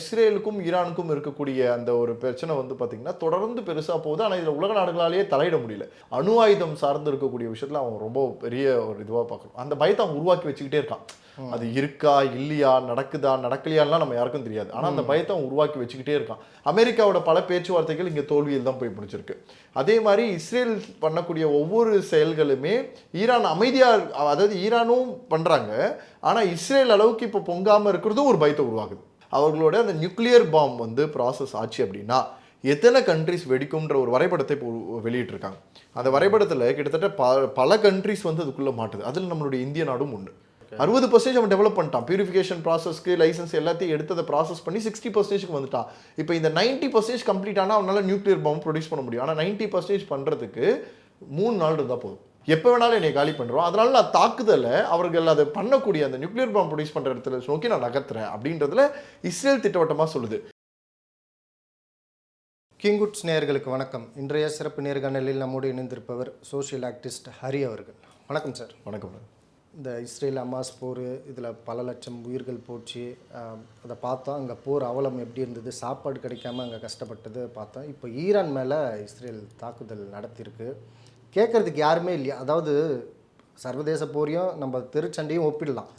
இஸ்ரேலுக்கும் ஈரானுக்கும் இருக்கக்கூடிய அந்த ஒரு பிரச்சனை வந்து பார்த்தீங்கன்னா தொடர்ந்து பெருசாக போகுது. ஆனால் இதில் உலக நாடுகளாலேயே தலையிட முடியல. அணு ஆயுதம் சார்ந்து இருக்கக்கூடிய விஷயத்தில் அவன் ரொம்ப பெரிய ஒரு இதுவாக பார்க்குறோம் அந்த பயத்தை அவன் உருவாக்கி வச்சுக்கிட்டே இருக்கான். அது இருக்கா இல்லையா நடக்குதா நடக்கலையான்லாம் நம்ம யாருக்கும் தெரியாது. ஆனால் அந்த பயத்தை அவன் உருவாக்கி வச்சுக்கிட்டே இருக்கான். அமெரிக்காவோட பல பேச்சுவார்த்தைகள் இங்கே தோல்வியில் தான் போய் முடிச்சிருக்கு அதே மாதிரி இஸ்ரேல் பண்ணக்கூடிய ஒவ்வொரு செயல்களுமே ஈரான் அமைதியாக அதாவது ஈரானும் பண்ணுறாங்க ஆனால் இஸ்ரேல் அளவுக்கு இப்போ பொங்காமல் இருக்கிறதும் ஒரு பயத்தை உருவாகுது அவர்களோட அந்த நியூக்ளியர் பாம் வந்து ப்ராசஸ் ஆச்சு அப்படின்னா எத்தனை கண்ட்ரிஸ் வெடிக்கும்ன்ற ஒரு வரைபடத்தை இப்போ வெளியிட்டிருக்காங்க. அந்த வரைபடத்தில் கிட்டத்தட்ட ப பல கண்ட்ரிஸ் வந்து அதுக்குள்ளே மாட்டுது. அதில் நம்மளுடைய இந்திய நாடும் ஒன்று அறுபது பர்சன்டேஜ் அவன் டெவலப் பண்ணிட்டான். பியூரிஃபிகேஷன் ப்ராசஸ்க்கு லைசன்ஸ் எல்லாத்தையும் எடுத்ததை ப்ராசஸ் பண்ணி சிக்ஸ்டி பர்சன்டேஜ்க்கு வந்துட்டான். இப்போ இந்த நைன்ட்டி பர்சன்டேஜ் கம்ப்ளீட் ஆனால் அவனால நியூக்ளியர் பாம் ப்ரொடியூஸ் பண்ண முடியும். ஆனால் நைன்ட்டி பர்சன்டேஜ் பண்ணுறதுக்கு மூணு நாள் இருந்தால் போதும். எப்போ வேணாலும் என்னை காலி பண்ணுறோம் அதனால நான் தாக்குதலை அவர்கள் அதை பண்ணக்கூடிய அந்த நியூக்ளியர் பாம் ப்ரொடியூஸ் பண்ணுற இடத்துல நோக்கி நான் நகர்த்துறேன் அப்படின்றதுல இஸ்ரேல் திட்டவட்டமாக சொல்லுது. கிங்குட்ஸ் நேயர்களுக்கு வணக்கம். இன்றைய சிறப்பு நேர்காணலில் நம்மோடு இணைந்திருப்பவர் சோஷியல் ஆக்டிவிஸ்ட் ஹரி அவர்கள். வணக்கம் சார் வணக்கம் இந்த இஸ்ரேல் அமாஸ் போர் இதில் பல லட்சம் உயிர்கள் போச்சு. அதை பார்த்தோம். அங்கே போர் அவலம் எப்படி இருந்தது? சாப்பாடு கிடைக்காம அங்கே கஷ்டப்பட்டது பார்த்தோம். இப்போ ஈரான் மேலே இஸ்ரேல் தாக்குதல் நடத்தியிருக்கு. கேட்குறதுக்கு யாருமே இல்லையா? அதாவது சர்வதேச போரையும் நம்ம தெருச்சண்டையும் ஒப்பிடலாம்.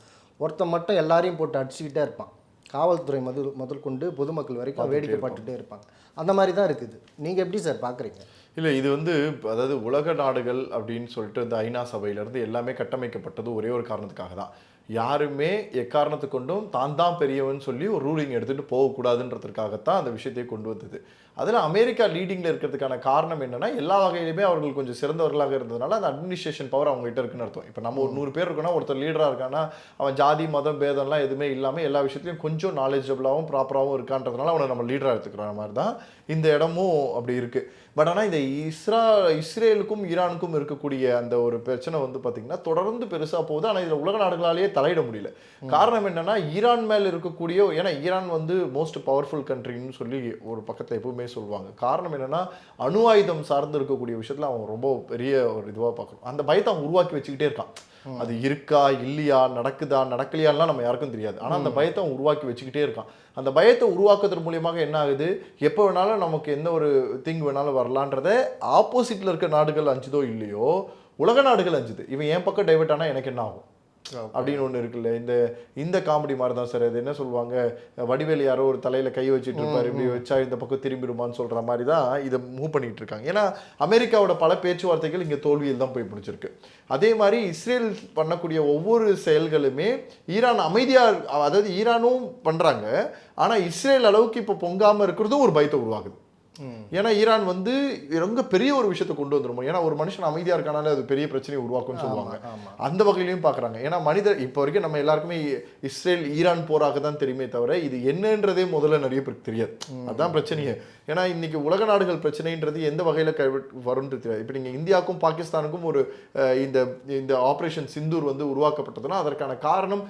ஒருத்தன் மட்டும் எல்லாரையும் போட்டு அடிச்சுக்கிட்டே இருப்பான். காவல்துறை முதல் முதல் கொண்டு பொதுமக்கள் வரைக்கும் வேடிக்கை பார்த்துட்டே இருப்பாங்க. அந்த மாதிரி தான் இருக்குது. நீங்கள் எப்படி சார் பார்க்குறீங்க? இல்லை இது வந்து அதாவது உலக நாடுகள் அப்படின்னு சொல்லிட்டு இந்த ஐநா சபையிலேருந்து எல்லாமே கட்டமைக்கப்பட்டது ஒரே ஒரு காரணத்துக்காக தான். யாருமே எக்காரணத்து கொண்டும் தான் தான் பெரியவன் சொல்லி ஒரு ரூலிங் எடுத்துகிட்டு போகக்கூடாதுன்றதுக்காகத்தான் அந்த விஷயத்தை கொண்டு வந்தது. அதில் அமெரிக்கா லீடிங்கில் இருக்கிறதுக்கான காரணம் என்னன்னா எல்லா வகையிலுமே அவர்கள் கொஞ்சம் சிறந்தவர்களாக இருந்ததுனால அந்த அட்மினிஸ்ட்ரேஷன் பவர் அவங்ககிட்ட இருக்குன்னு அர்த்தம். இப்போ நம்ம ஒரு நூறு பேர் இருக்கோம்னா ஒருத்தர் லீடராக இருக்கான்னா அவன் ஜாதி மதம் பேதம்லாம் எதுவுமே இல்லாமல் எல்லா விஷயத்துலையும் கொஞ்சம் நாலேஜபிளாகவும் ப்ராப்பராகவும் இருக்கான்றதுனால அவனை நம்ம லீடராக எடுத்துக்கிற மாதிரி தான் இந்த இடமும் அப்படி இருக்குது பட் ஆனால் இந்த இஸ்ரா இஸ்ரேலுக்கும் ஈரானுக்கும் இருக்கக்கூடிய அந்த ஒரு பிரச்சனை வந்து பார்த்திங்கன்னா தொடர்ந்து பெருசாக போகுது. ஆனால் இதில் உலக நாடுகளாலேயே தலையிட முடியல. காரணம் என்னன்னா ஈரான் மேல் இருக்கக்கூடிய ஏன்னா ஈரான் வந்து மோஸ்ட் பவர்ஃபுல் கண்ட்ரின்னு சொல்லி ஒரு பக்கத்தில் எப்பவுமே சொல்லுவாங்க. காரணம் என்னன்னா அணு ஆயுதம் சார்ந்து இருக்கக்கூடிய விஷயத்தில் அவன் ரொம்ப பெரிய ஒரு இதுவாக பார்க்கணும் அந்த பயத்தை அவன் உருவாக்கி வச்சுக்கிட்டே இருக்கான். அது இருக்கா இல்லையா நடக்குதா நடக்கலையான்லாம் நம்ம யாருக்கும் தெரியாது. ஆனால் அந்த பயத்தை அவன் உருவாக்கி வச்சுக்கிட்டே இருக்கான். அந்த பயத்தை உருவாக்குறது மூலியமாக என்ன ஆகுது? எப்போ வேணாலும் நமக்கு எந்த ஒரு திங் வேணாலும் வரலான்றத ஆப்போசிட்டில் இருக்க நாடுகள் அஞ்சுதோ இல்லையோ உலக நாடுகள் அஞ்சுது. இவன் என் பக்கம் டைவர்ட் ஆனால் எனக்கு என்ன ஆகும்? அப்படின்னு ஒன்று இருக்குல்ல. இந்த இந்த காமெடி மாதிரி தான் சார் அது என்ன சொல்லுவாங்க? வடிவேலு யாரோ ஒரு தலையில கை வச்சுட்டு இருப்பாரு. இப்படி வச்சா இந்த பக்கம் திரும்பிடுமான்னு சொல்ற மாதிரி தான் இதை மூவ் பண்ணிட்டு இருக்காங்க. ஏன்னா அமெரிக்காவோட பல பேச்சுவார்த்தைகள் இங்கே தோல்வியில் தான் போய் முடிச்சிருக்கு அதே மாதிரி இஸ்ரேல் பண்ணக்கூடிய ஒவ்வொரு செயல்களுமே ஈரான் அமைதியா அதாவது ஈரானும் பண்றாங்க. ஆனா இஸ்ரேல் அளவுக்கு இப்போ பொங்காம இருக்கிறதும் ஒரு பயத்தை உருவாகுது ஏன்னா ஈரான் வந்து ரொம்ப பெரிய ஒரு விஷயத்தை கொண்டு வந்துரும்? ஏன்னா ஒரு மனுஷன் அமைதியா இருக்கானாலே அது பெரிய பிரச்சனையை உருவாக்கும்னு சொல்லுவாங்க. அந்த வகையிலையும் பார்க்குறாங்க. ஏன்னா மனிதர் இப்போ வரைக்கும் நம்ம எல்லாருக்குமே இஸ்ரேல் ஈரான் போராக தான் தெரியுமே தவிர இது என்னன்றதே முதல்ல நிறைய பேருக்கு தெரியாது. அதான் பிரச்சனையே. ஏன்னா இன்னைக்கு உலக நாடுகள் பிரச்சனைன்றது எந்த வகையில் கை வரும்ன்றது தெரியாது. இப்போ நீங்கள் இந்தியாவுக்கும் பாகிஸ்தானுக்கும் ஒரு இந்த இந்த ஆப்ரேஷன் சிந்தூர் வந்து உருவாக்கப்பட்டதுன்னா அதற்கான காரணம்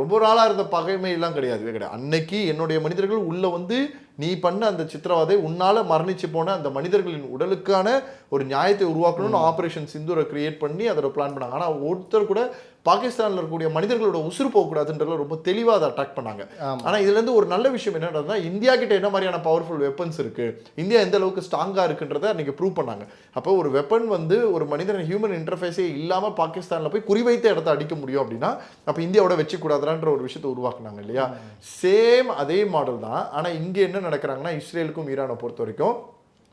ரொம்ப நாளாக இருந்த பகைமை எல்லாம் கிடையாது கிடையாது. அன்னைக்கு என்னுடைய மனிதர்கள் உள்ள வந்து நீ பண்ண அந்த சித்திரவதை உன்னால மரணிச்சு போன அந்த மனிதர்களின் உடலுக்கான ஒரு நியாயத்தை உருவாக்கணும்னு ஆபரேஷன் சிந்தூரை கிரியேட் பண்ணி அதோட பிளான் பண்ணாங்க. ஆனா ஒருத்தர் கூட பாகிஸ்தான்ல இருக்கக்கூடிய மனிதர்களோட உசுறு போகக்கூடாதுன்றதுல ரொம்ப தெளிவா அதை அட்டாக் பண்ணாங்க. ஆமாம் ஆனா இதுல இருந்து ஒரு நல்ல விஷயம் என்னன்னா இந்தியா கிட்ட என்ன மாதிரியான பவர்ஃபுல் வெப்பன்ஸ் இருக்கு? இந்தியா எந்த அளவுக்கு ஸ்ட்ராங்கா இருக்குன்றத அன்னைக்கு ப்ரூவ் பண்ணாங்க. அப்போ ஒரு வெப்பன் வந்து ஒரு மனிதன் ஹியூமன் இன்டர்ஃபேஸே இல்லாம பாகிஸ்தான்ல போய் குறிவைத்த இடத்த அடிக்க முடியும் அப்படின்னா அப்ப இந்தியாவோட வச்சு கூடாதுன்ற ஒரு விஷயத்தை உருவாக்குனாங்க இல்லையா? சேம் அதே மாடல் தான். ஆனா இங்க என்ன நடக்கிறாங்கன்னா இஸ்ரேலுக்கும் ஈரானை பொறுத்த வரைக்கும்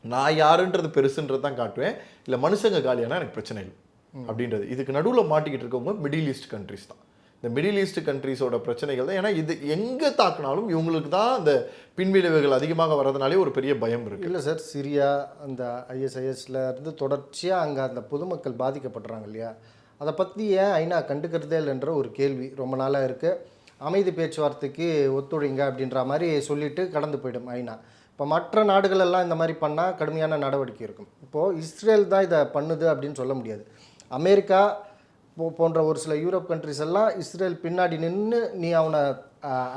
நான் யாருன்றது பெருசுன்றது தான் காட்டுவேன். இல்ல மனுஷங்க காலியானா எனக்கு பிரச்சனை இல்லை. அப்படின்றது. இதுக்கு நடுவுல மாட்டிக்கிட்டு இருக்கவங்க மிடில் ஈஸ்ட் கண்ட்ரிஸ் தான். இந்த மிடில் ஈஸ்ட் கண்ட்ரிஸோட பிரச்சனைகள் தான். ஏன்னா இது எங்க தாக்குனாலும் இவங்களுக்கு தான் அந்த பின்விளைவுகள் அதிகமாக வர்றதுனாலே ஒரு பெரிய பயம் இருக்கு. இல்லை சார் சிரியா அந்த ஐஎஸ்ஐஎஸ்ல இருந்து தொடர்ச்சியாக அங்கே அந்த பொதுமக்கள் பாதிக்கப்படுறாங்க இல்லையா? அதை பற்றி ஏன் ஐநா கண்டுக்கிறதே இல்லைன்ற ஒரு கேள்வி ரொம்ப நாளாக இருக்குது அமைதி பேச்சுவார்த்தைக்கு ஒத்துழைங்க அப்படின்ற மாதிரி சொல்லிட்டு கடந்து போயிடும் ஐநா. இப்போ மற்ற நாடுகள் எல்லாம் இந்த மாதிரி பண்ணால் கடுமையான நடவடிக்கை இருக்கும். இப்போது இஸ்ரேல் தான் இதை பண்ணுது அப்படின்னு சொல்ல முடியாது. அமெரிக்கா போ- போன்ற ஒரு சில யூரோப் கண்ட்ரிஸ் எல்லாம் இஸ்ரேல் பின்னாடி நின்று நீ அவனை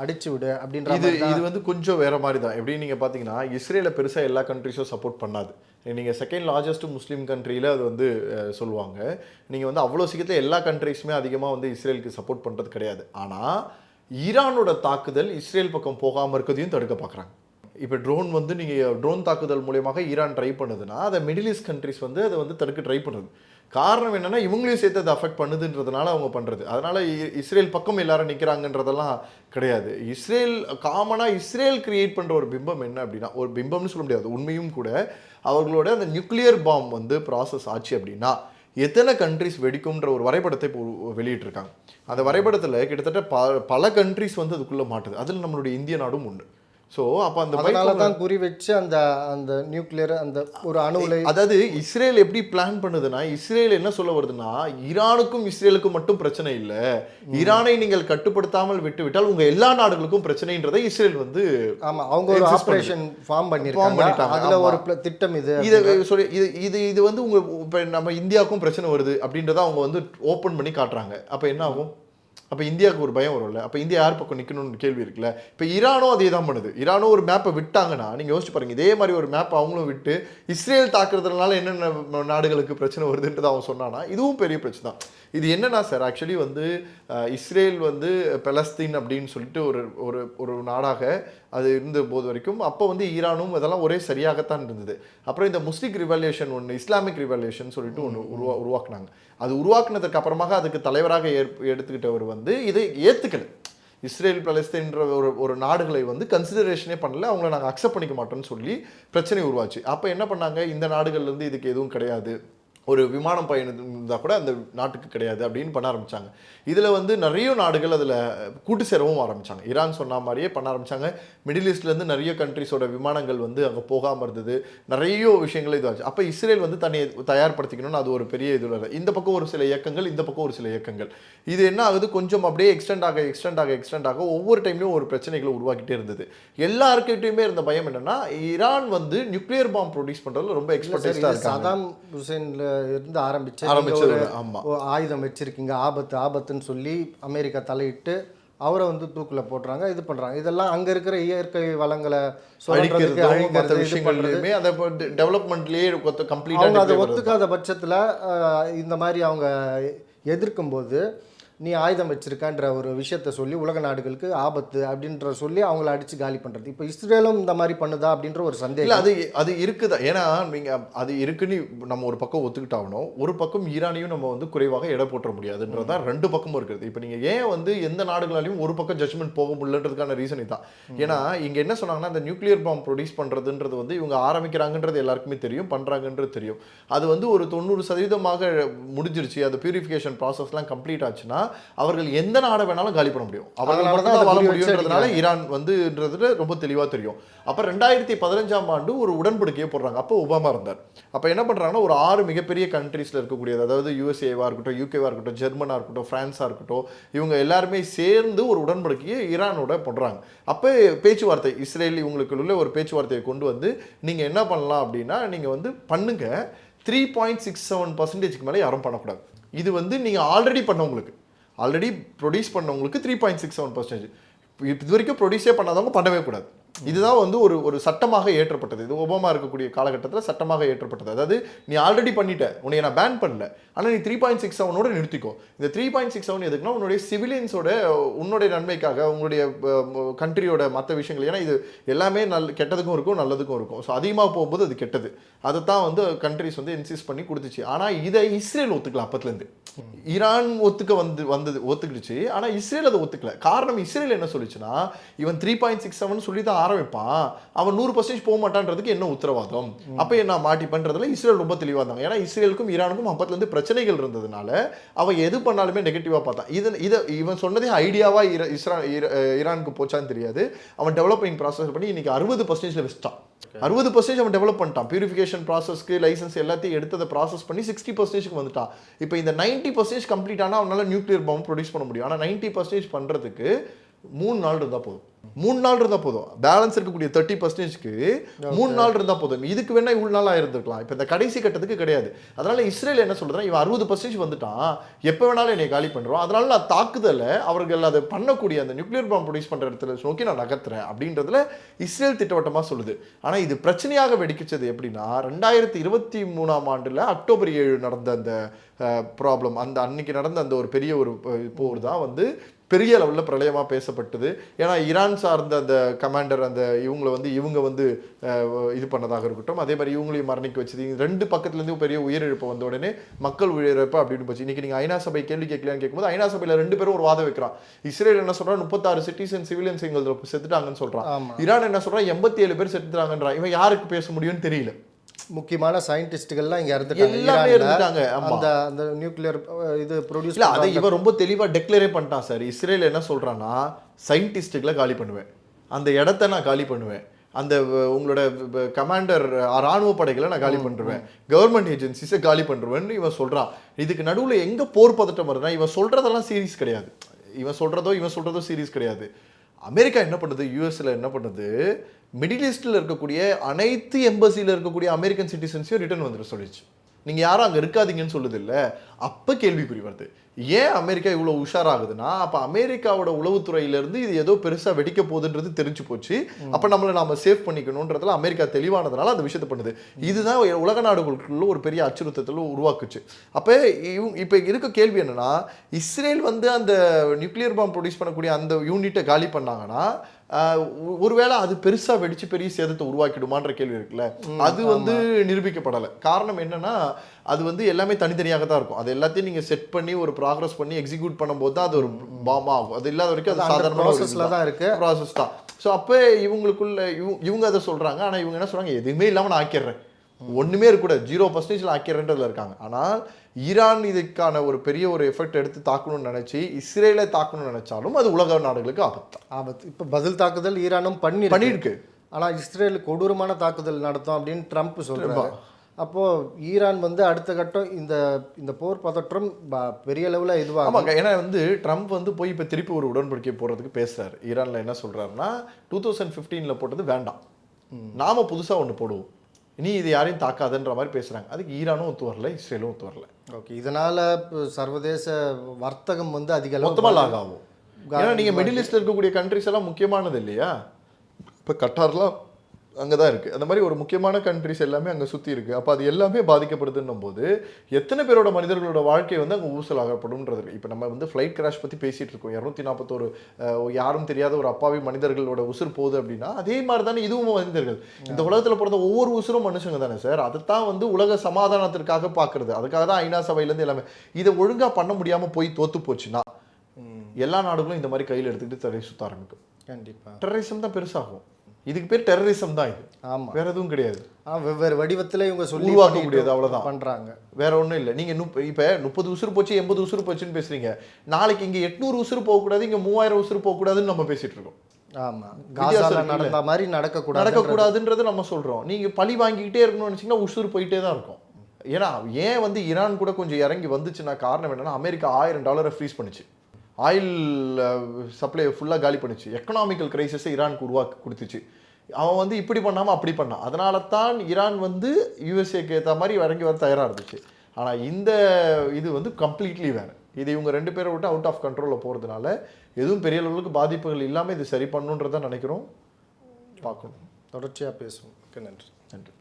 அடிச்சு விடு அப்படின்ற இது இது வந்து கொஞ்சம் வேற மாதிரி தான். எப்படி நீங்க பாத்தீங்கன்னா இஸ்ரேலை பெருசா எல்லா கண்ட்ரிஸும் சப்போர்ட் பண்ணாது. நீங்க செகண்ட் லார்ஜஸ்ட் முஸ்லீம் கண்ட்ரியில அது வந்து சொல்லுவாங்க. நீங்க வந்து அவ்வளோ சீக்கிரத்தில் எல்லா கண்ட்ரிஸுமே அதிகமா வந்து இஸ்ரேலுக்கு சப்போர்ட் பண்றது கிடையாது. ஆனா ஈரானோட தாக்குதல் இஸ்ரேல் பக்கம் போகாம இருக்கிறதையும் தடுக்க பார்க்குறாங்க இப்போ ட்ரோன் வந்து நீங்கள் ட்ரோன் தாக்குதல் மூலியமாக ஈரான் ட்ரை பண்ணுதுன்னா அதை மிடில் ஈஸ்ட் கண்ட்ரிஸ் வந்து அதை வந்து தடுக்க ட்ரை பண்ணுது. காரணம் என்னென்னா இவங்களையும் சேர்த்து அதை அஃபெக்ட் பண்ணுதுன்றதுனால அவங்க பண்ணுறது அதனால் இ- இஸ்ரேல் பக்கம் எல்லாரும் நிற்கிறாங்கன்றதெல்லாம் கிடையாது. இஸ்ரேல் காமனாக இஸ்ரேல் கிரியேட் பண்ணுற ஒரு பிம்பம் என்ன அப்படின்னா ஒரு பிம்பம்னு சொல்ல முடியாது உண்மையும் கூட அவர்களோட அந்த நியூக்ளியர் பாம் வந்து ப்ராசஸ் ஆச்சு அப்படின்னா எத்தனை கண்ட்ரிஸ் வெடிக்கும்ன்ற ஒரு வரைபடத்தை இப்போ வெளியிட்டிருக்காங்க. அந்த வரைபடத்தில் கிட்டத்தட்ட ப பல கண்ட்ரிஸ் வந்து அதுக்குள்ளே மாட்டுது. அதில் நம்மளுடைய இந்திய நாடும் உண்டு. ஸோ அப்போ அந்த அதனால தான் குறி வச்சு அந்த அந்த நியூக்ளியர் அந்த ஒரு அணுவுலை அதாவது இஸ்ரேல் எப்படி பிளான் பண்ணுதுன்னா இஸ்ரேல் என்ன சொல்ல வருதுன்னா ஈரானுக்கும் இஸ்ரேலுக்கும் மட்டும் பிரச்சனை இல்லை. ஈரானை நீங்கள் கட்டுப்படுத்தாமல் விட்டு விட்டால் உங்க எல்லா நாடுகளுக்கும் பிரச்சனைன்றதை இஸ்ரேல் வந்து ஆமா அவங்க ஒரு ஆபரேஷன் ஃபார்ம் பண்ணிருக்காங்க. அதுல. ஒரு திட்டம் இது இதை சொல்லி இது இது இது வந்து உங்க இப்போ நம்ம இந்தியாவுக்கும் பிரச்சனை வருது அப்படின்றத அவங்க வந்து ஓப்பன் பண்ணி காட்டுறாங்க. அப்போ என்ன ஆகும்? அப்போ இந்தியாவுக்கு ஒரு பயம் வரும்ல? அப்போ இந்தியா யார் பக்கம் நிற்கணும்னு கேள்வி இருக்குல்ல? இப்போ ஈரானும் அதே தான் பண்ணுது. ஈரானும் ஒரு மேப்பை விட்டாங்கன்னா நீங்கள் யோசிச்சு பாருங்கள் இதே மாதிரி ஒரு மேப் அவங்களும் விட்டு இஸ்ரேல் தாக்குறதுனால என்னென்ன நாடுகளுக்கு பிரச்சனை வருதுன்றது அவன் சொன்னான்னா இதுவும் பெரிய பிரச்சனை தான். இது என்னன்னா சார்? ஆக்சுவலி வந்து இஸ்ரேல் வந்து பெலஸ்தீன் அப்படின்னு சொல்லிட்டு ஒரு ஒரு ஒரு நாடாக அது இருந்த போது வரைக்கும் அப்போ வந்து ஈரானும் இதெல்லாம் ஒரே சரியாகத்தான் இருந்தது. அப்புறம் இந்த முஸ்லிக் ரிவல்யூஷன் ஒன்று இஸ்லாமிக் ரிவல்யூஷன் சொல்லிட்டு ஒன்று உருவா உருவாக்குனாங்க. அது உருவாக்குனதுக்கு அப்புறமாக அதுக்கு தலைவராக ஏற்ப எடுத்துக்கிட்டவர் வந்து இதை ஏற்றுக்கல இஸ்ரேல் பலஸ்தீன்ற ஒரு ஒரு நாடுகளை வந்து கன்சிடரேஷனே பண்ணல. அவங்கள நாங்கள் அக்செப்ட் பண்ணிக்க மாட்டோம்னு சொல்லி பிரச்சனை உருவாச்சு. அப்போ என்ன பண்ணாங்க? இந்த நாடுகள்லேருந்து இதுக்கு எதுவும் கிடையாது. ஒரு விமானம் பயணம் இருந்தால் கூட அந்த நாட்டுக்கு கிடையாது அப்படின்னு பண்ண ஆரம்பிச்சாங்க. இதில் வந்து நிறைய நாடுகள் அதில் கூட்டு சேரவும் ஆரம்பிச்சாங்க. ஈரான் சொன்ன மாதிரியே பண்ண ஆரம்பிச்சாங்க. மிடில் ஈஸ்ட்லேருந்து நிறைய கண்ட்ரிஸோட விமானங்கள் வந்து அங்கே போகாமல் இருந்தது. நிறைய விஷயங்கள் இதுவாச்சு அப்போ இஸ்ரேல் வந்து தன்னை தயார்படுத்திக்கணும்னு அது ஒரு பெரிய இதில் இந்த பக்கம் ஒரு சில இயக்கங்கள் இந்த பக்கம் ஒரு சில இயக்கங்கள். இது என்ன ஆகுது? கொஞ்சம் அப்படியே எக்ஸ்டெண்ட் ஆக எக்ஸ்டெண்ட் ஆக எக்ஸ்டெண்ட் ஆக ஒவ்வொரு டைம்லையும் ஒரு பிரச்சனைகளை உருவாக்கிட்டே இருந்தது. எல்லாருக்கிட்டையுமே இருந்த பயம் என்னன்னா ஈரான் வந்து நியூக்ளியர் பாம் ப்ரொடியூஸ் பண்ணுறதுல ரொம்ப இருக்காங்க. சதாம் ஹுசேன்ல இருந்து ஆரம்பிச்சு ஆரம்பிச்சது ஒரு ஆமா. ஓ, ஆயுதம் வச்சிருக்கீங்க ஆபத்து ஆபத்துன்னு சொல்லி அமெரிக்கா தலையிட்டு அவரை வந்து தூக்குல போடுறாங்க இது பண்றாங்க. இதெல்லாம் அங்க இருக்கிற இயற்கை வளங்களை அழிக்கிறது. விஷயங்கள்லையுமே அதை டெவலப்மெண்ட்லேயே அவங்க அதை கம்ப்ளீட்டாக ஒத்துக்காத பட்சத்துல இந்த மாதிரி அவங்க எதிர்க்கும் போது நீ ஆயுதம் வச்சிருக்கன்ற ஒரு விஷயத்த சொல்லி உலக நாடுகளுக்கு ஆபத்து அப்படின்ற சொல்லி அவங்கள அடிச்சு காலி பண்றது. இப்போ இஸ்ரேலும் இந்த மாதிரி பண்ணுதா அப்படின்ற ஒரு இல்ல சந்தேகம் அது அது இருக்குதா? ஏன்னா நீங்க அது இருக்குன்னு நம்ம ஒரு பக்கம் ஒத்துக்கிட்டாகணும். ஒரு பக்கம் ஈரானையும் நம்ம வந்து குறைவாக எடை போட்டுற முடியாதுன்றதுதான் ரெண்டு பக்கமும் இருக்குது. இப்போ நீங்க ஏன் வந்து எந்த நாடுகளாலையும் ஒரு பக்கம் ஜட்ஜ்மெண்ட் போக முடியலன்றதுக்கான ரீசன் இதுதான் ஏன்னா இங்க என்ன சொன்னாங்கன்னா இந்த நியூக்ளியர் பாம் ப்ரொடியூஸ் பண்றதுன்றது வந்து இவங்க ஆரம்பிக்கிறாங்கன்றது எல்லாருக்குமே தெரியும் பண்றாங்கன்றது தெரியும். அது வந்து ஒரு தொண்ணூறு சதவீதமாக முடிஞ்சிருச்சு. அது பியூரிஃபிகேஷன் ப்ராசஸ்லாம் கம்ப்ளீட் ஆச்சுன்னா அவர்கள் எந்த நாடை வேணாலும் காலி பண்ண முடியும். அவர்கள் அதனால தான் வாழ முடியுன்றதுனால ஈரான் வந்துன்றதுல ரொம்ப தெளிவாக தெரியும். அப்போ ரெண்டாயிரத்தி பதினஞ்சாம் ஆண்டு ஒரு உடன்படிக்கையை போடுறாங்க. அப்போ ஒபாமா இருந்தார். அப்போ என்ன பண்ணுறாங்கன்னா ஒரு ஆறு மிகப்பெரிய கண்ட்ரீஸில் இருக்கக்கூடியது அதாவது யூஎஸ்ஏவாக இருக்கட்டும் யூகேவாக இருக்கட்டும் ஜெர்மனாக இருக்கட்டும் ஃப்ரான்ஸாக இருக்கட்டும் இவங்க எல்லாருமே சேர்ந்து ஒரு உடன்படிக்கையை ஈரானோட போடுறாங்க. அப்போ பேச்சுவார்த்தை இஸ்ரேல் இவங்களுக்குள்ள ஒரு பேச்சுவார்த்தையை கொண்டு வந்து நீங்கள் என்ன பண்ணலாம் அப்படின்னா நீங்கள் வந்து பண்ணுங்க. த்ரீ பாயிண்ட் சிக்ஸ் செவன் பர்சன்டேஜ்க்கு மேலே யாரும் பண்ணக்கூடாது. இது வந்து நீங்கள் ஆல்ரெடி பண்ணவங்களுக்கு. ஆல்ரெடி ப்ரொடியூஸ் பண்ணவங்களுக்கு three point six seven percentage இது வரைக்கும் ப்ரொடியூஸே பண்ணாதவங்க பண்ணவே கூடாது. இதுதான் வந்து ஒரு ஒரு சட்டமாக ஏற்றப்பட்டது. இது ஒபாமா இருக்கக்கூடிய காலகட்டத்தில் சட்டமாக ஏற்றப்பட்டது. அதாவது நீ ஆல்ரெடி பண்ணிட்ட உன்னை நான் பேன் பண்ணல. ஆனால் நீ த்ரீ பாயிண்ட் சிக்ஸ் செவனோட நிறுத்திக்கோ. இந்த த்ரீ பாயிண்ட் சிக்ஸ் செவன் எதுக்குன்னா உன்னுடைய சிவிலியன்ஸோட உன்னுடைய நன்மைக்காக உங்களுடைய கண்ட்ரியோட மற்ற விஷயங்கள். ஏன்னா இது எல்லாமே நல் கெட்டதுக்கும் இருக்கும் நல்லதுக்கும் இருக்கும். ஸோ அதிகமாக போகும்போது அது கெட்டது. அதை தான் வந்து கண்ட்ரிஸ் வந்து இன்சிஸ் பண்ணி கொடுத்துச்சு. ஆனால் இதை இஸ்ரேல் ஒத்துக்கல அப்பத்துலேருந்து. ஈரான் ஒத்துக்க வந்து வந்தது ஒத்துக்கிடுச்சு. ஆனால் இஸ்ரேல் அதை ஒத்துக்கல. காரணம் இஸ்ரேல் என்ன சொல்லிச்சுன்னா இவன் த்ரீ பாயிண்ட் சிக்ஸ் செவன் சொல்லி தான் ஆரம்பிப்பான். அவன் நூறு பர்சன்டேஜ் போக மாட்டான்றதுக்கு என்ன உத்தரவாதம்? அப்போ என்ன மாட்டி பண்றதுல இஸ்ரேல் ரொம்ப தெளிவாக இருந்தாங்க. ஏன்னா இஸ்ரேலுக்கும் ஈரானுக்கும் அப்பத்துலேருந்து பிரச்சனைகள் இருந்ததுனால அவன் எது பண்ணாலுமே நெகட்டிவாக பார்த்தான். இது இதை இவன் சொன்னதே ஐடியாவா ஈர- இஸ்ரா ஈரானுக்கு போச்சான்னு தெரியாது. அவன் டெவலப்பிங் ப்ராசஸ் பண்ணி இன்னைக்கு அறுபது பர்சன்டேஜில் வச்சிட்டான். அறுபது பர்சன்டேஜ் அவன் டெவலப் பண்ணிட்டான். பியூரிஃபிகேஷன் ப்ராசஸ்க்கு லைசன்ஸ் எல்லாத்தையும் எடுத்ததை ப்ராசஸ் பண்ணி சிக்ஸ்டி பர்சன்டேஜ்க்கு வந்துட்டான். இப்போ இந்த நைன்ட்டி பர்சன்டேஜ் கம்ப்ளீட் ஆனால் அவனால் நியூக்ளியர் பாம்பு ப்ரொடியூஸ் பண்ண முடியும். ஆனால் நைன்ட்டி பர்சன்டேஜ் பண்ணுறதுக்கு மூணு நாள் இருந்தால் போதும். மூணு நாள் இருந்தால் போதும். பேலன்ஸ் இருக்கக்கூடிய தேர்ட்டி பர்சன்டேஜ்க்கு மூணு நாள் இருந்தால் போதும். இதுக்கு வேணா இவ்வளோ நாள் ஆயிருந்திருக்கலாம் இப்போ இந்த கடைசி கட்டத்துக்கு கிடையாது. அதனால இஸ்ரேல் என்ன சொல்றதுன்னா இவன் அறுபது பர்சன்டேஜ் வந்துட்டான். எப்போ வேணாலும் என்னை காலி பண்ணுறோம் அதனால நான் தாக்குதலை அவர்கள் அதை பண்ணக்கூடிய அந்த நியூக்ளியர் பாம்பு ப்ரொடியூஸ் பண்ணுற இடத்துல நோக்கி நான் நகர்த்துறேன் அப்படின்றதுல இஸ்ரேல் திட்டவட்டமாக சொல்லுது. ஆனால் இது பிரச்சனையாக வெடிக்கிச்சது எப்படின்னா ரெண்டாயிரத்தி இருபத்தி மூணாம் ஆண்டில் அக்டோபர் ஏழு நடந்த அந்த ப்ராப்ளம் அந்த அன்னைக்கு நடந்த அந்த ஒரு பெரிய ஒரு போர் தான் வந்து பெரிய லெவலில் பிரளயமாக பேசப்பட்டது. ஏன்னா ஈரான் சார்ந்த அந்த கமாண்டர் அந்த இவங்களை வந்து இவங்க வந்து இது பண்ணதாக இருக்கட்டும். அதே மாதிரி இவங்களையும் மரணிக்க வச்சது. ரெண்டு பக்கத்துலேருந்து பெரிய உயிரிழப்பு வந்த உடனே மக்கள் உயிரிழப்பு அப்படின்னு போச்சு. இன்னைக்கு நீங்கள் ஐநா சபை கேள்வி கேட்கலான்னு கேட்கும்போது ஐநா சபையில் ரெண்டு பேரும் ஒரு வாதம் வைக்கிறான். இஸ்ரேல் என்ன சொல்றான்? முப்பத்தாறு சிட்டிசன் சிவிலியன்ஸ் எங்களுக்கு செத்துட்டாங்கன்னு சொல்றான். ஆமா. ஈரான் என்ன சொல்றான்? எண்பத்தி ஏழு பேர் செத்துட்டாங்கன்றான். இவன் யாருக்கு பேச முடியும்னு தெரியல. முக்கியமான சயின்டிஸ்ட்டுகள்லாம் இங்கே இறந்துட்டாங்க எல்லாமே. இருந்துட்டாங்க. அந்த அந்த நியூக்ளியர் இது ப்ரொடியூஸ் இல்ல அதை இவன் ரொம்ப தெளிவா டெக்ளரே பண்ணிட்டான் சார் இஸ்ரேல் என்ன சொல்றான்னா சயின்டிஸ்டுகளை காலி பண்ணுவேன். அந்த இடத்த நான் காலி பண்ணுவேன். அந்த உங்களோட கமாண்டர் ராணுவ படைகளை நான் காலி பண்ணுவேன். கவர்மெண்ட் ஏஜென்சிஸை காலி பண்ணுவேன்னு இவன் சொல்றான். இதுக்கு நடுவுல எங்க போர் பதட்டம் வருதுன்னா இவன் சொல்றதெல்லாம் சீரியஸ் கிடையாது. இவன் சொல்றதோ இவன் சொல்றதோ சீரியஸ் கிடையாது. அமெரிக்கா என்ன பண்ணுது? யூஎஸ்ல என்ன பண்ணுது? மிடில் ஈஸ்டில் இருக்கக்கூடிய அனைத்து எம்பசியில் இருக்கக்கூடிய அமெரிக்கன் சிட்டிசன்ஸையும் ரிட்டர்ன் வந்துட்டு சொல்லிச்சு நீங்க யாரும் அங்க இருக்காதீங்கன்னு சொல்லுது இல்ல அப்ப கேள்விக்குறி வருது. ஏன் அமெரிக்கா இவ்வளவு உஷாராகுதுன்னா அப்ப அமெரிக்காவோட உளவுத்துறையில இருந்து இது ஏதோ பெருசா வெடிக்க போகுதுன்றது தெரிஞ்சு போச்சு. அப்ப நம்மளை நாம சேவ் பண்ணிக்கணுன்றதுல அமெரிக்கா தெளிவானதுனால அந்த விஷயத்தை பண்ணுது. இதுதான் உலக நாடுகளுக்குள்ள ஒரு பெரிய அச்சுறுத்தத்தில் உருவாக்குச்சு. அப்ப இவங்க இப்ப இருக்க கேள்வி என்னன்னா இஸ்ரேல் வந்து அந்த நியூக்ளியர் பாம் ப்ரொடியூஸ் பண்ணக்கூடிய அந்த யூனிட்டை காலி பண்ணாங்கன்னா ஒருவேளை அது பெருசா வெடிச்சு பெரிய சேதத்தை உருவாக்கிடுமான்ற கேள்வி இருக்குல்ல. அது வந்து நிரூபிக்கப்படலை. காரணம் என்னன்னா அது வந்து எல்லாமே தனித்தனியாக தான் இருக்கும். அது எல்லாத்தையும் நீங்க செட் பண்ணி ஒரு ப்ராக்ரஸ் பண்ணி எக்ஸிக்யூட் பண்ணும்போது தான் அது ஒரு பாம் ஆகும். அது இல்லாத வரைக்கும் அது சாதாரண ப்ராசஸில் தான் இருக்கு. ப்ராசஸ் தான். ஸோ அப்போ இவங்களுக்குள்ள இவங்க இவங்க அதை சொல்றாங்க. ஆனா இவங்க என்ன சொல்றாங்க? எதுவுமே இல்லாம நான் ஆக்கிடுறேன். ஒண்ணுமே இருக்கக்கூடாது ஜீரோ பர்சன்டேஜில் ஆக்கிடுறேன்றதுல இருக்காங்க. ஆனால் ஈரான் இதுக்கான ஒரு பெரிய ஒரு எஃபெக்ட் எடுத்து தாக்கணும்னு நினைச்சு இஸ்ரேலை தாக்கணும்னு நினைச்சாலும் அது உலக நாடுகளுக்கு ஆபத்து. ஆபத்து. இப்போ பதில் தாக்குதல் ஈரானும் பண்ணி பண்ணியிருக்கு. ஆனா இஸ்ரேல் கொடூரமான தாக்குதல் நடத்தும் அப்படின்னு ட்ரம்ப் சொல்றாரு. அப்போ ஈரான் வந்து அடுத்த கட்டம் இந்த இந்த போர் பதற்றம் பெரிய லெவலில் இதுவாகும். ஆமாங்க. ஏன்னா வந்து ட்ரம்ப் வந்து போய் இப்போ திருப்பி ஒரு உடன்படிக்கை போடுறதுக்கு பேசுறாரு. ஈரான்ல என்ன சொல்றாருன்னா டூ தௌசண்ட் ஃபிஃப்டீனில் போட்டது வேண்டாம். நாம புதுசா ஒன்று போடுவோம். நீ இது யாரையும் தாக்காதன்ற மாதிரி பேசுறாங்க. அதுக்கு ஈரானும் ஒத்து வரல இஸ்ரேலும் ஒத்து வரல. ஓகே இதனால சர்வதேச வர்த்தகம் வந்து அதிக அளவு மொத்தமா லாக் ஆகும். ஏன்னா நீங்க மிடில் ஈஸ்ட்ல இருக்கக்கூடிய கண்ட்ரிஸ் எல்லாம் முக்கியமானது இல்லையா? இப்போ கட்டார்லாம் அங்கே தான் இருக்குது அந்த மாதிரி ஒரு முக்கியமான கண்ட்ரிஸ் எல்லாமே அங்கே சுற்றி இருக்குது அப்போ அது எல்லாமே பாதிக்கப்படுதுன்னும் போது எத்தனை பேரோட மனிதர்களோட வாழ்க்கை வந்து அங்கே ஊசலாகப்படும்ன்றது இப்போ நம்ம வந்து ஃப்ளைட் கிராஷ் பற்றி பேசிகிட்டு இருக்கோம். இரநூத்தி நாற்பத்தோரு யாரும் தெரியாத ஒரு அப்பாவி மனிதர்களோட உசுர் போகுது அப்படின்னா அதே மாதிரி தானே இதுவும் மனிதர்கள். இந்த உலகத்தில் பிறந்த ஒவ்வொரு உசுரும் மனுஷங்க தானே சார். அதைத்தான் வந்து உலக சமாதானத்திற்காக பார்க்குறது அதுக்காக தான் ஐநா சபையிலேருந்து எல்லாமே. இதை ஒழுங்காக பண்ண முடியாமல் போய் தோத்து போச்சுன்னா எல்லா நாடுகளும் இந்த மாதிரி கையில் எடுத்துக்கிட்டு தலை சுத்த ஆரம்பிக்கும். கண்டிப்பா. டெரரிசம் தான் பெருசாகும். இதுக்கு பேர் டெரரிசம் தான் இது. ஆமா. வேற எதுவும் கிடையாது. ஆனா வெவ்வேறு வடிவத்துல இவங்க சொல்லி உருவாக்க முடியாது, அவ்வளவுதான். பண்றாங்க. வேற ஒன்றும் இல்லை. நீங்க நுப் இப்போ முப்பது உசுறு போச்சு எண்பது உசுறு போச்சுன்னு பேசுறீங்க. நாளைக்கு இங்க எட்நூறு உசுறு போகக்கூடாது இங்க மூவாயிரம் உசுறு போகக்கூடாதுன்னு நம்ம பேசிட்டு இருக்கோம். ஆமா. வித்தியாசம் காசால? நடந்த மாதிரி நடக்கக்கூடாது நடக்கக்கூடாதுன்றது நம்ம சொல்றோம். நீங்க பழி வாங்கிக்கிட்டே இருக்கணும்னு நினைச்சீங்கன்னா உசுறு போயிட்டே தான் இருக்கும். ஏன்னா ஏன் வந்து ஈரான் கூட கொஞ்சம் இறங்கி வந்துச்சுன்னா காரணம் என்னன்னா அமெரிக்கா ஆயிரம் டாலரை ஃப்ரீஸ் பண்ணுச்சு. ஆயில் சப்ளை ஃபுல்லாக காலி பண்ணுச்சு. எக்கனாமிக்கல் கிரைசிஸை ஈரானுக்கு உருவாக்கி கொடுத்துச்சு. அவன் வந்து இப்படி பண்ணாமல் அப்படி பண்ணான். அதனால தான் ஈரான் வந்து யூஎஸ்ஏக்கு ஏற்ற மாதிரி இறங்கி வர தயாராக இருந்துச்சு. ஆனால் இந்த இது வந்து கம்ப்ளீட்லி வேறு. இது இவங்க ரெண்டு பேரை விட்டு அவுட் ஆஃப் கண்ட்ரோலில் போகிறதுனால எதுவும் பெரிய அளவுக்கு பாதிப்புகள் இல்லாமல் இது சரி பண்ணுன்றதை நினைக்கிறோம். பார்க்கணும். தொடர்ச்சியா பேசுவோம். மிக்க நன்றி. நன்றி.